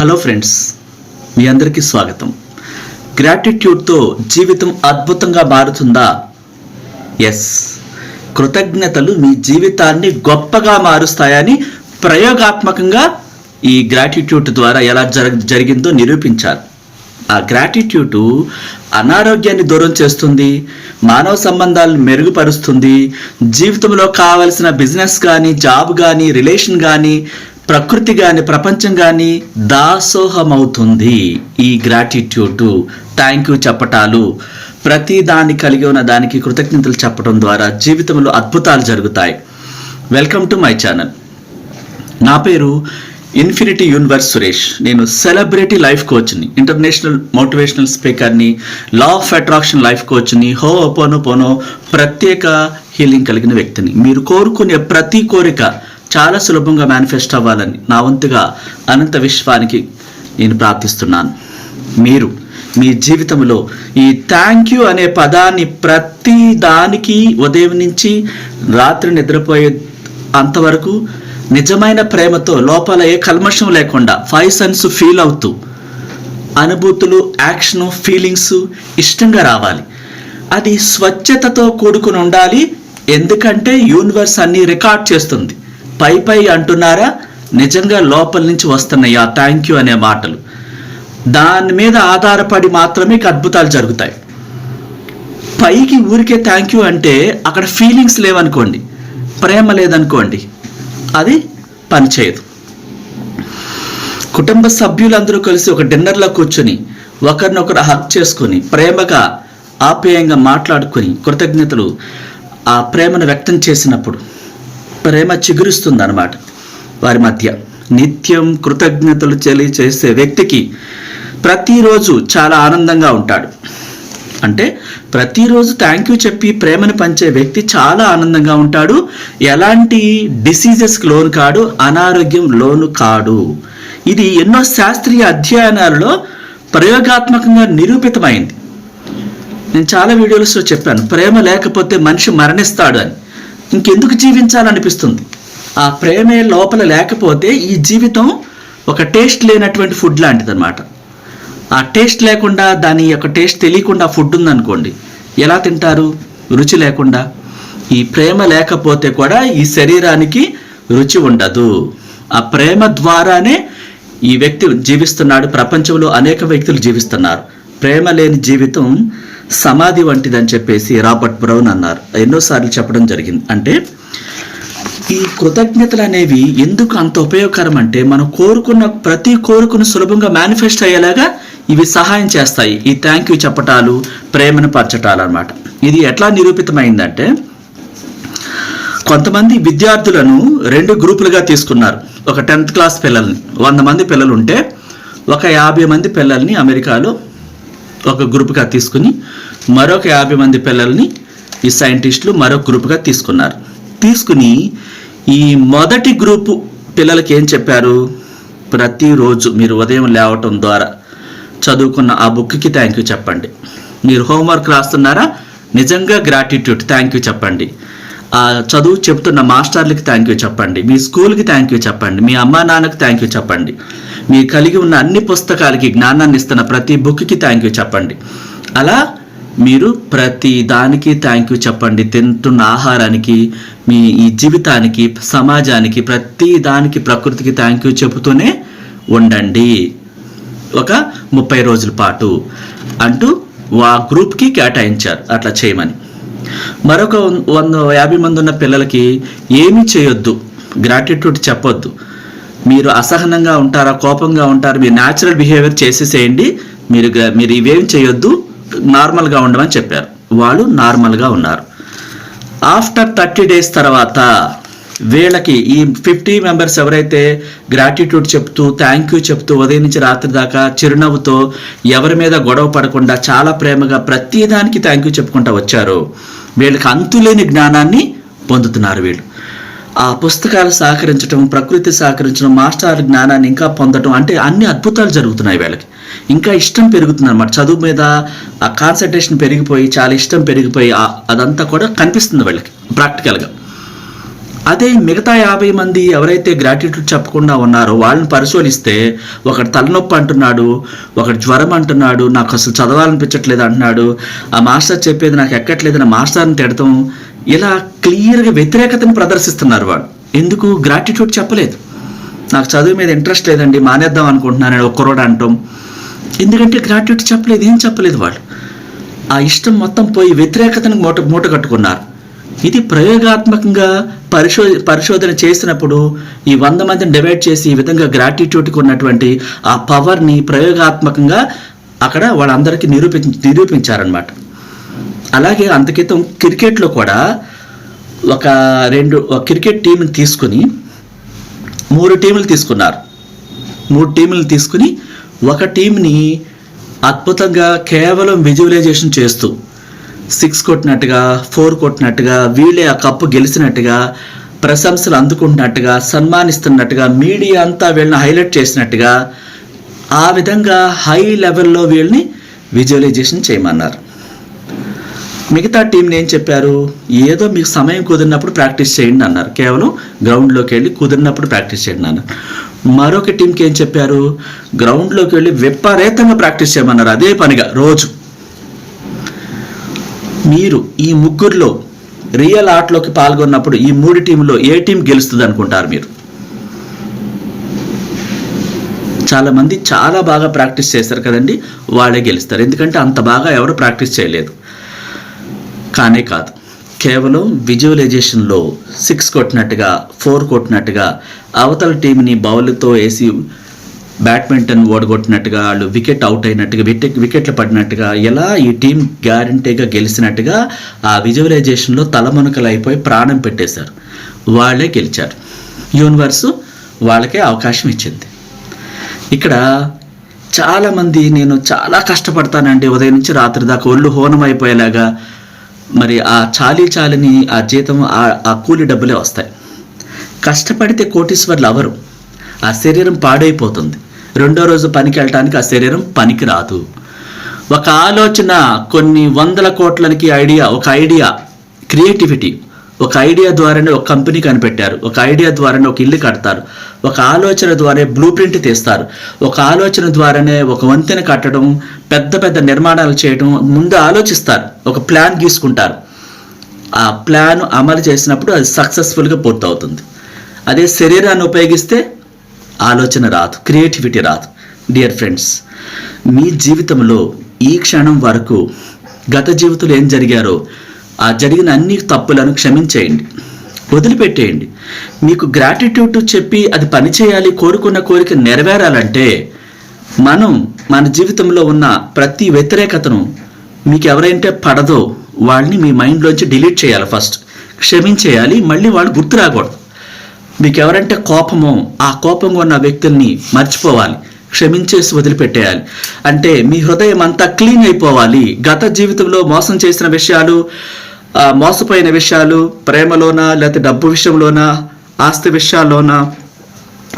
Hello friends మీ అందరికీ స్వాగతం. గ్రాటిట్యూడ్తో జీవితం అద్భుతంగా మారుతుందా? ఎస్ కృతజ్ఞతలు మీ జీవితాన్ని గొప్పగా మారుస్తాయని ప్రయోగాత్మకంగా ఈ గ్రాటిట్యూడ్ ద్వారా ఎలా జరగ జరిగిందో నిరూపించారు. ఆ గ్రాటిట్యూడ్ అనారోగ్యాన్ని దూరం చేస్తుంది మానవ సంబంధాలను మెరుగుపరుస్తుంది జీవితంలో కావలసిన బిజినెస్ కానీ జాబ్ కానీ రిలేషన్ కానీ ప్రకృతి కానీ ప్రపంచం కానీ దాసోహమవుతుంది. ఈ గ్రాటిట్యూడ్ థ్యాంక్ యూ చెప్పటాలు ప్రతి దాన్ని కలిగి ఉన్న దానికి కృతజ్ఞతలు చెప్పడం ద్వారా జీవితంలో అద్భుతాలు జరుగుతాయి. వెల్కమ్ టు మై ఛానల్ నా పేరు ఇన్ఫినిటీ యూనివర్స్ సురేష్ నేను సెలబ్రిటీ లైఫ్ కోచ్ని ఇంటర్నేషనల్ మోటివేషనల్ స్పీకర్ని లా ఆఫ్ అట్రాక్షన్ లైఫ్ కోచ్ని హో పోనో పోనో ప్రత్యేక హీలింగ్ కలిగిన వ్యక్తిని. మీరు కోరుకునే ప్రతి కోరిక చాలా సులభంగా మేనిఫెస్ట్ అవ్వాలని నా వంతుగా అనంత విశ్వానికి నేను ప్రార్థిస్తున్నాను. మీరు మీ జీవితంలో ఈ థ్యాంక్ యూ అనే పదాన్ని ప్రతి దానికి ఉదయం నుంచి రాత్రి నిద్రపోయే అంతవరకు నిజమైన ప్రేమతో లోపల ఏ కల్మషం లేకుండా ఫైవ్ సెన్స్ ఫీల్ అవుతూ అనుభూతులు యాక్షను ఫీలింగ్స్ ఇష్టంగా రావాలి. అది స్వచ్ఛతతో కూడుకుని ఉండాలి. ఎందుకంటే యూనివర్స్ అన్ని రికార్డ్ చేస్తుంది. పై పై అంటున్నారా? నిజంగా లోపల నుంచి వస్తున్నాయి? ఆ థ్యాంక్ యూ అనే మాటలు. దాని మీద ఆధారపడి మాత్రమే అద్భుతాలు జరుగుతాయి. పైకి ఊరికే థ్యాంక్ యూ అంటే అక్కడ ఫీలింగ్స్ లేవనుకోండి. ప్రేమ లేదనుకోండి. అది పనిచేయదు కుటుంబ సభ్యులందరూ కలిసి ఒక డిన్నర్లో కూర్చొని ఒకరినొకరు హక్ చేసుకొని ప్రేమగా ఆప్యాయంగా మాట్లాడుకొని కృతజ్ఞతలు ఆ ప్రేమను వ్యక్తం చేసినప్పుడు. ప్రేమ చిగురుస్తుందన్నమాట. వారి మధ్య నిత్యం కృతజ్ఞతలు తెలియచేసే వ్యక్తికి ప్రతిరోజు చాలా ఆనందంగా ఉంటాడు. అంటే ప్రతిరోజు థ్యాంక్ యూ చెప్పి ప్రేమను పంచే వ్యక్తి చాలా ఆనందంగా ఉంటాడు. ఎలాంటి డిసీజెస్కి లోను కాడు అనారోగ్యం లోను కాడు. ఇది ఎన్నో శాస్త్రీయ అధ్యయనాలలో ప్రయోగాత్మకంగా నిరూపితమైంది. నేను చాలా వీడియోస్లో చెప్పాను ప్రేమ లేకపోతే మనిషి మరణిస్తాడు అని. ఇంకెందుకు జీవించాలనిపిస్తుంది? ఆ ప్రేమే లోపల లేకపోతే ఈ జీవితం ఒక టేస్ట్ లేనటువంటి ఫుడ్ లాంటిది అనమాట ఆ టేస్ట్ లేకుండా దాని యొక్క టేస్ట్ తెలియకుండా ఫుడ్ ఉందనుకోండి ఎలా తింటారు? రుచి లేకుండా. ఈ ప్రేమ లేకపోతే కూడా ఈ శరీరానికి రుచి ఉండదు. ఆ ప్రేమ ద్వారానే ఈ వ్యక్తి జీవిస్తున్నాడు. ప్రపంచంలో అనేక వ్యక్తులు జీవిస్తున్నారు. ప్రేమ లేని జీవితం సమాధి వంటిదని చెప్పేసి రాబర్ట్ బ్రౌన్ అన్నారు. ఎన్నోసార్లు చెప్పడం జరిగింది. అంటే ఈ కృతజ్ఞతలు అనేవి ఎందుకు అంత ఉపయోగకరం అంటే మనం కోరుకున్న ప్రతి కోరికను సులభంగా మేనిఫెస్ట్ అయ్యేలాగా ఇవి సహాయం చేస్తాయి. ఈ థ్యాంక్ యూ చెప్పటాలు ప్రేమను పరచటాలు అనమాట ఇది ఎట్లా నిరూపితమైందంటే కొంతమంది విద్యార్థులను రెండు గ్రూపులుగా తీసుకున్నారు. ఒక టెన్త్ క్లాస్ పిల్లల్ని వంద మంది పిల్లలు ఉంటే ఒక యాభై మంది పిల్లల్ని అమెరికాలో ఒక గ్రూప్గా తీసుకుని మరొక యాభై మంది పిల్లల్ని ఈ సైంటిస్టులు మరొక గ్రూప్గా తీసుకున్నారు. తీసుకుని ఈ మొదటి గ్రూపు పిల్లలకి ఏం చెప్పారు? ప్రతిరోజు మీరు ఉదయం లేవటం ద్వారా చదువుకున్న ఆ బుక్కి థ్యాంక్ యూ చెప్పండి. మీరు హోంవర్క్ రాస్తున్నారా? నిజంగా గ్రాటిట్యూడ్ థ్యాంక్ యూ చెప్పండి. ఆ చదువు చెప్తున్న మాస్టర్లకి థ్యాంక్ యూ చెప్పండి. మీ స్కూల్కి థ్యాంక్ యూ చెప్పండి. మీ అమ్మా నాన్నకి థ్యాంక్ యూ చెప్పండి. మీ కలిగి ఉన్న అన్ని పుస్తకాలకి జ్ఞానాన్ని ఇస్తున్న ప్రతి బుక్కి థ్యాంక్ యూ చెప్పండి. అలా మీరు ప్రతి దానికి థ్యాంక్ యూ చెప్పండి. తింటున్న ఆహారానికి మీ ఈ జీవితానికి సమాజానికి ప్రతి దానికి ప్రకృతికి థ్యాంక్ యూ చెబుతూనే ఉండండి. ఒక ముప్పై రోజుల పాటు అంటూ ఆ గ్రూప్కి కేటాయించారు అట్లా చేయమని. మరొక వంద యాభై మంది ఉన్న పిల్లలకి ఏమీ చేయొద్దు. గ్రాటిట్యూడ్ చెప్పొద్దు. మీరు అసహనంగా ఉంటారా కోపంగా ఉంటారు మీరు న్యాచురల్ బిహేవియర్ చేసేసేయండి. మీరు మీరు ఇవేం చేయొద్దు నార్మల్గా ఉండమని చెప్పారు. వాళ్ళు నార్మల్గా ఉన్నారు. ఆఫ్టర్ థర్టీ డేస్ తర్వాత వీళ్ళకి ఈ ఫిఫ్టీ మెంబర్స్ ఎవరైతే గ్రాటిట్యూడ్ చెప్తూ థ్యాంక్ యూ చెప్తూ ఉదయం నుంచి రాత్రి దాకా చిరునవ్వుతో ఎవరి మీద గొడవ పడకుండా చాలా ప్రేమగా ప్రతిదానికి థ్యాంక్ యూ చెప్పుకుంటూ వచ్చారో వీళ్ళకి అంతులేని జ్ఞానాన్ని పొందుతున్నారు వీళ్ళు. ఆ పుస్తకాలు సహకరించడం ప్రకృతి సహకరించడం మాస్టర్ జ్ఞానాన్ని ఇంకా పొందడం అంటే అన్ని అద్భుతాలు జరుగుతున్నాయి వీళ్ళకి. ఇంకా ఇష్టం పెరుగుతుంది అనమాట చదువు మీద ఆ కాన్సన్ట్రేషన్ పెరిగిపోయి చాలా ఇష్టం పెరిగిపోయి అదంతా కూడా కనిపిస్తుంది వీళ్ళకి ప్రాక్టికల్గా అదే మిగతా యాభై మంది ఎవరైతే గ్రాటిట్యూడ్ చెప్పకుండా ఉన్నారో వాళ్ళని పరిశోధిస్తే ఒకడు తలనొప్పి అంటున్నాడు ఒకడు జ్వరం అంటున్నాడు నాకు అసలు చదవాలనిపించట్లేదు అంటున్నాడు ఆ మాస్టర్ చెప్పేది నాకు ఎక్కట్లేదు నా మాస్టర్ని తిడతాం ఇలా క్లియర్గా వ్యతిరేకతను ప్రదర్శిస్తున్నారు వాళ్ళు ఎందుకు? గ్రాటిట్యూడ్ చెప్పలేదు. నాకు చదువు మీద ఇంట్రెస్ట్ లేదండి మానేద్దాం అనుకుంటున్నాను ఒక్కరోడు అంటాం ఎందుకంటే గ్రాట్యుటీ చెప్పలేదు ఏం చెప్పలేదు వాళ్ళు ఆ ఇష్టం మొత్తం పోయి వ్యతిరేకతను మూట మూట కట్టుకున్నారు. ఇది ప్రయోగాత్మకంగా పరిశో పరిశోధన చేసినప్పుడు ఈ వంద మందిని డివైడ్ చేసి ఈ విధంగా గ్రాటిట్యూడ్కి ఉన్నటువంటి ఆ పవర్ని ప్రయోగాత్మకంగా అక్కడ వాళ్ళందరికీ నిరూపి నిరూపించారనమాట అలాగే అంతకితం క్రికెట్లో కూడా ఒక రెండు క్రికెట్ టీంని తీసుకుని మూడు టీములు తీసుకున్నారు. మూడు టీములు తీసుకుని ఒక టీంని అద్భుతంగా కేవలం విజువలైజేషన్ చేస్తూ సిక్స్ కొట్టినట్టుగా ఫోర్ కొట్టినట్టుగా వీళ్ళే ఆ కప్పు గెలిచినట్టుగా ప్రశంసలు అందుకుంటున్నట్టుగా సన్మానిస్తున్నట్టుగా మీడియా అంతా వీళ్ళని హైలైట్ చేసినట్టుగా ఆ విధంగా హై లెవెల్లో వీళ్ళని విజువలైజేషన్ చేయమన్నారు. మిగతా టీంని ఏం చెప్పారు? ఏదో మీకు సమయం కుదిరినప్పుడు ప్రాక్టీస్ చేయండి అన్నారు. కేవలం గ్రౌండ్లోకి వెళ్ళి కుదిరినప్పుడు ప్రాక్టీస్ చేయండి అన్నారు. మరొక టీంకి ఏం చెప్పారు? గ్రౌండ్లోకి వెళ్ళి విపరీతంగా ప్రాక్టీస్ చేయమన్నారు. అదే పనిగా రోజు. మీరు ఈ ముగ్గురులో రియల్ ఆటలోకి పాల్గొన్నప్పుడు ఈ మూడు టీంలో ఏ టీం గెలుస్తుంది అనుకుంటారు మీరు? చాలా మంది చాలా బాగా ప్రాక్టీస్ చేస్తారు కదండి వాళ్ళే గెలుస్తారు. ఎందుకంటే అంత బాగా ఎవరు ప్రాక్టీస్ చేయలేదు. కానే కాదు. కేవలం విజువలైజేషన్లో సిక్స్ కొట్టినట్టుగా ఫోర్ కొట్టినట్టుగా అవతల టీంని బౌల్తో వేసి బ్యాడ్మింటన్ ఓడగొట్టినట్టుగా వాళ్ళు వికెట్ అవుట్ అయినట్టుగా వికెట్ వికెట్లు పడినట్టుగా ఎలా ఈ టీం గ్యారంటీగా గెలిచినట్టుగా ఆ విజువలైజేషన్లో తలమునకలు అయిపోయి ప్రాణం పెట్టేశారు. వాళ్ళే గెలిచారు. యూనివర్సు వాళ్ళకే అవకాశం ఇచ్చింది. ఇక్కడ చాలామంది నేను చాలా కష్టపడతానండి. ఉదయం నుంచి రాత్రి దాకా ఒళ్ళు హోనం అయిపోయేలాగా మరి ఆ చాలీ చాలిని ఆ జీతం ఆ- ఆ కూలి డబ్బులే వస్తాయి. కష్టపడితే కోటీశ్వర్లు అవరు ఆ శరీరం పాడైపోతుంది. రెండో రోజు పనికి వెళ్ళటానికి ఆ శరీరం పనికి రాదు. ఒక ఆలోచన కొన్ని వందల కోట్లకి ఐడియా ఒక ఐడియా క్రియేటివిటీ. ఒక ఐడియా ద్వారానే ఒక కంపెనీ కనిపెట్టారు. ఒక ఐడియా ద్వారానే ఒక ఇల్లు కడతారు. ఒక ఆలోచన ద్వారా బ్లూ ప్రింట్ తీస్తారు. ఒక ఆలోచన ద్వారానే ఒక వంతెన కట్టడం పెద్ద పెద్ద నిర్మాణాలు చేయడం ముందు ఆలోచిస్తారు. ఒక ప్లాన్ గీసుకుంటారు. ఆ ప్లాన్ అమలు చేసినప్పుడు అది సక్సెస్ఫుల్గా పూర్తవుతుంది. అదే శరీరాన్ని ఉపయోగిస్తే ఆలోచన రాదు క్రియేటివిటీ రాదు. డియర్ ఫ్రెండ్స్ మీ జీవితంలో ఈ క్షణం వరకు గత జీవితంలో ఏం జరిగారో ఆ జరిగిన అన్ని తప్పులను క్షమించేయండి. వదిలిపెట్టేయండి. మీకు గ్రాటిట్యూడ్ చెప్పి అది పని చేయాలి కోరుకున్న కోరిక నెరవేరాలంటే మనం మన జీవితంలో ఉన్న ప్రతి వ్యతిరేకతను మీకు ఎవరైతే పడదో వాళ్ళని మీ మైండ్లోంచి డిలీట్ చేయాలి ఫస్ట్ క్షమించేయాలి మళ్ళీ వాళ్ళు గుర్తు రాకూడదు. మీకు ఎవరంటే కోపమో ఆ కోపంగా ఉన్న వ్యక్తుల్ని మర్చిపోవాలి. క్షమించేసి వదిలిపెట్టేయాలి. అంటే మీ హృదయం అంతా క్లీన్ అయిపోవాలి. గత జీవితంలో మోసం చేసిన విషయాలు మోసపోయిన విషయాలు ప్రేమలోనా లేకపోతే డబ్బు విషయంలోనా ఆస్తి విషయాల్లోనా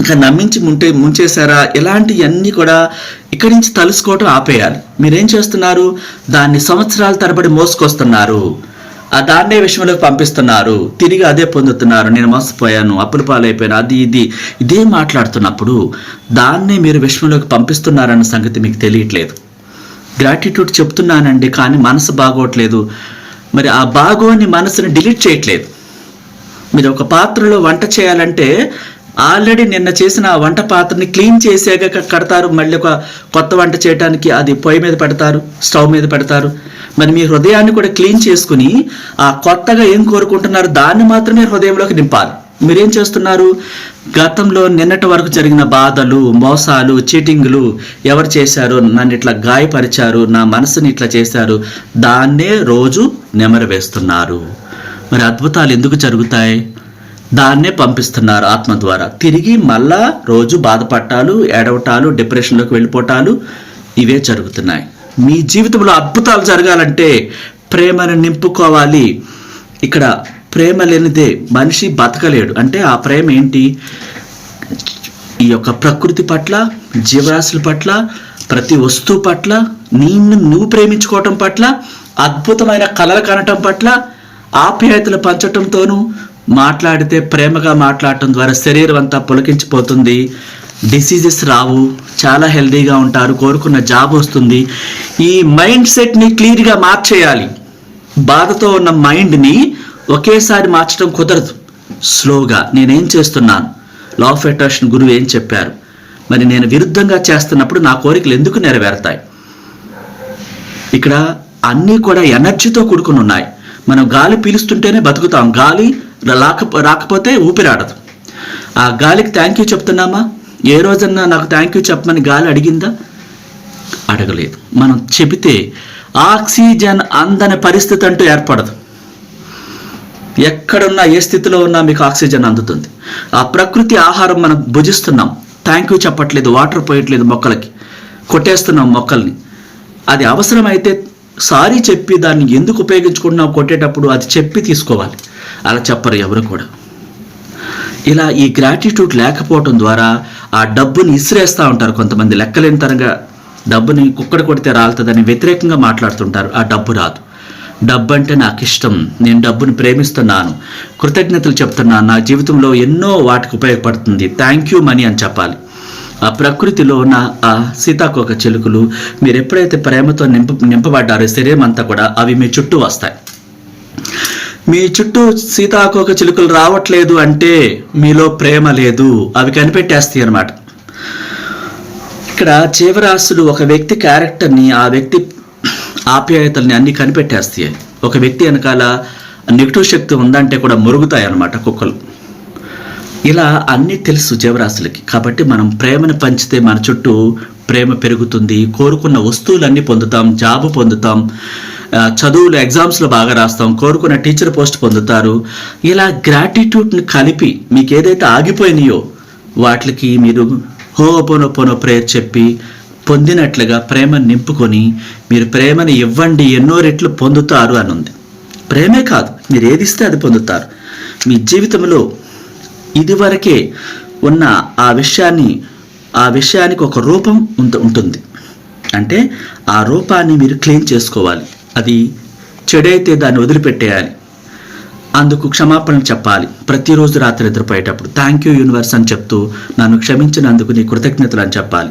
ఇంకా నమ్మించి ముంటే ముంచేశారా? ఇలాంటివన్నీ కూడా ఇక్కడి నుంచి తలుసుకోవటం ఆపేయాలి. మీరేం చేస్తున్నారు? దాన్ని సంవత్సరాల తరబడి మోసుకొస్తున్నారు. ఆ దాన్నే విషయంలోకి పంపిస్తున్నారు. తిరిగి అదే పొందుతున్నారు. నేను మోసపోయాను అప్పులు పాలైపోయాను అది ఇది. ఇదే మాట్లాడుతున్నప్పుడు దాన్నే మీరు విషయంలోకి పంపిస్తున్నారన్న సంగతి మీకు తెలియట్లేదు. గ్రాటిట్యూడ్ చెప్తున్నానండి కానీ మనసు బాగోట్లేదు. మరి ఆ బాగోని మనసుని డిలీట్ చేయట్లేదు. మీరు ఒక పాత్రలో వంట చేయాలంటే ఆల్రెడీ నిన్న చేసిన ఆ వంట పాత్రని క్లీన్ చేసాక కడతారు. మళ్ళీ ఒక కొత్త వంట చేయడానికి అది పొయ్యి మీద పెడతారు స్టవ్ మీద పెడతారు. మరి మీ హృదయాన్ని కూడా క్లీన్ చేసుకుని ఆ కొత్తగా ఏం కోరుకుంటున్నారు దాన్ని మాత్రమే హృదయంలోకి నింపాలి మీరేం చేస్తున్నారు? గతంలో నిన్నటి వరకు జరిగిన బాధలు మోసాలు చీటింగ్లు ఎవరు చేశారు? నన్ను ఇట్లా గాయపరిచారు నా మనసుని ఇట్లా చేశారు. దాన్నే రోజు నెమరు వేస్తున్నారు. మరి అద్భుతాలు ఎందుకు జరుగుతాయి? దాన్నే పంపిస్తున్నారు ఆత్మ ద్వారా. తిరిగి మళ్ళా రోజు బాధపట్టాలు ఏడవటాలు డిప్రెషన్లోకి వెళ్ళిపోవటాలు ఇవే జరుగుతున్నాయి. మీ జీవితంలో అద్భుతాలు జరగాలంటే ప్రేమను నింపుకోవాలి. ఇక్కడ ప్రేమ లేనిదే మనిషి బతకలేడు. అంటే ఆ ప్రేమ ఏంటి? ఈ యొక్క ప్రకృతి పట్ల జీవరాశుల పట్ల ప్రతి వస్తువు పట్ల నిన్ను నువ్వు ప్రేమించుకోవటం పట్ల అద్భుతమైన కళలు కనటం పట్ల ఆప్యాయతలు పంచటంతోనూ మాట్లాడితే ప్రేమగా మాట్లాడటం ద్వారా శరీరం అంతా పులకించిపోతుంది. డిసీజెస్ రావు చాలా హెల్దీగా ఉంటారు కోరుకున్న జాబ్ వస్తుంది. ఈ మైండ్ సెట్ని క్లియర్గా మార్చేయాలి. బాధతో ఉన్న మైండ్ని ఒకేసారి మార్చడం కుదరదు. స్లోగా నేనేం చేస్తున్నాను? లా ఆఫ్ అట్రాక్షన్ గురువు ఏం చెప్పారు? మరి నేను విరుద్ధంగా చేస్తున్నప్పుడు నా కోరికలు ఎందుకు నెరవేరుతాయి? ఇక్కడ అన్నీ కూడా ఎనర్జీతో కూడుకుని ఉన్నాయి. మనం గాలి పీలుస్తుంటేనే బతుకుతాం. గాలి రాక రాకపోతే ఊపిరాడదు. ఆ గాలికి థ్యాంక్ యూ చెప్తున్నామా? ఏ రోజన్నా నాకు థ్యాంక్ యూ చెప్పమని గాలి అడిగిందా? అడగలేదు. మనం చెబితే ఆక్సిజన్ అందని పరిస్థితి అంటూ ఏర్పడదు. ఎక్కడున్నా ఏ స్థితిలో ఉన్నా మీకు ఆక్సిజన్ అందుతుంది. ఆ ప్రకృతి ఆహారం మనం భుజిస్తున్నాం. థ్యాంక్ యూ చెప్పట్లేదు వాటర్ పోయట్లేదు మొక్కలకి. కొట్టేస్తున్నాం మొక్కల్ని. అది అవసరమైతే సారీ చెప్పి దాన్ని ఎందుకు ఉపయోగించుకుంటున్నావు కొట్టేటప్పుడు అది చెప్పి తీసుకోవాలి. అలా చెప్పరు ఎవరు కూడా. ఇలా ఈ గ్రాటిట్యూడ్ లేకపోవటం ద్వారా ఆ డబ్బుని ఇసిరేస్తూ ఉంటారు కొంతమంది లెక్కలేని తరంగా డబ్బుని కుక్కడ కొడితే రాలుతుందని వ్యతిరేకంగా మాట్లాడుతుంటారు. ఆ డబ్బు రాదు. డబ్బు అంటే నాకు ఇష్టం నేను డబ్బును ప్రేమిస్తున్నాను. కృతజ్ఞతలు చెప్తున్నాను నా జీవితంలో ఎన్నో వాటికి ఉపయోగపడుతుంది. థ్యాంక్ యూ మనీ అని చెప్పాలి. ఆ ప్రకృతిలో ఉన్న ఆ సీతాకోక చిలుకలు మీరు ఎప్పుడైతే ప్రేమతో నింప నింపబడ్డారో శరీరం అంతా కూడా అవి మీ చుట్టూ వస్తాయి. మీ చుట్టూ సీతాకోక చిలుకలు రావట్లేదు అంటే మీలో ప్రేమ లేదు. అవి కనిపెట్టేస్తాయి అనమాట ఇక్కడ జీవరాశులు ఒక వ్యక్తి క్యారెక్టర్ని ఆ వ్యక్తి ఆప్యాయతల్ని అన్ని కనిపెట్టేస్తాయి. ఒక వ్యక్తి వెనకాల నెగిటివ్ శక్తి ఉందంటే కూడా మురుగుతాయి అన్నమాట కుక్కలు. ఇలా అన్నీ తెలుసు జీవరాశులకి. కాబట్టి మనం ప్రేమను పంచితే మన చుట్టూ ప్రేమ పెరుగుతుంది. కోరుకున్న వస్తువులన్నీ పొందుతాం. జాబ్ పొందుతాం. చదువులు ఎగ్జామ్స్లో బాగా రాస్తాం. కోరుకున్న టీచర్ పోస్ట్ పొందుతారు. ఇలా గ్రాటిట్యూడ్ని కలిపి మీకు ఏదైతే ఆగిపోయినాయో వాటికి మీరు హోపోనో పోనో ప్రేయర్ చెప్పి పొందినట్లుగా ప్రేమను నింపుకొని మీరు ప్రేమని ఇవ్వండి ఎన్నో రెట్లు పొందుతారు అని ఉంది ప్రేమే కాదు మీరు ఏది ఇస్తే అది పొందుతారు. మీ జీవితంలో ఇదివరకే ఉన్న ఆ విషయాన్ని ఆ విషయానికి ఒక రూపం ఉంటుంది. అంటే ఆ రూపాన్ని మీరు క్లీన్ చేసుకోవాలి. అది చెడైతే దాన్ని వదిలిపెట్టేయాలి. అందుకు క్షమాపణలు చెప్పాలి. ప్రతిరోజు రాత్రి నిద్రపోయేటప్పుడు థ్యాంక్ యూ యూనివర్స్ అని చెప్తూ నన్ను క్షమించినందుకు నీ కృతజ్ఞతలు అని చెప్పాలి.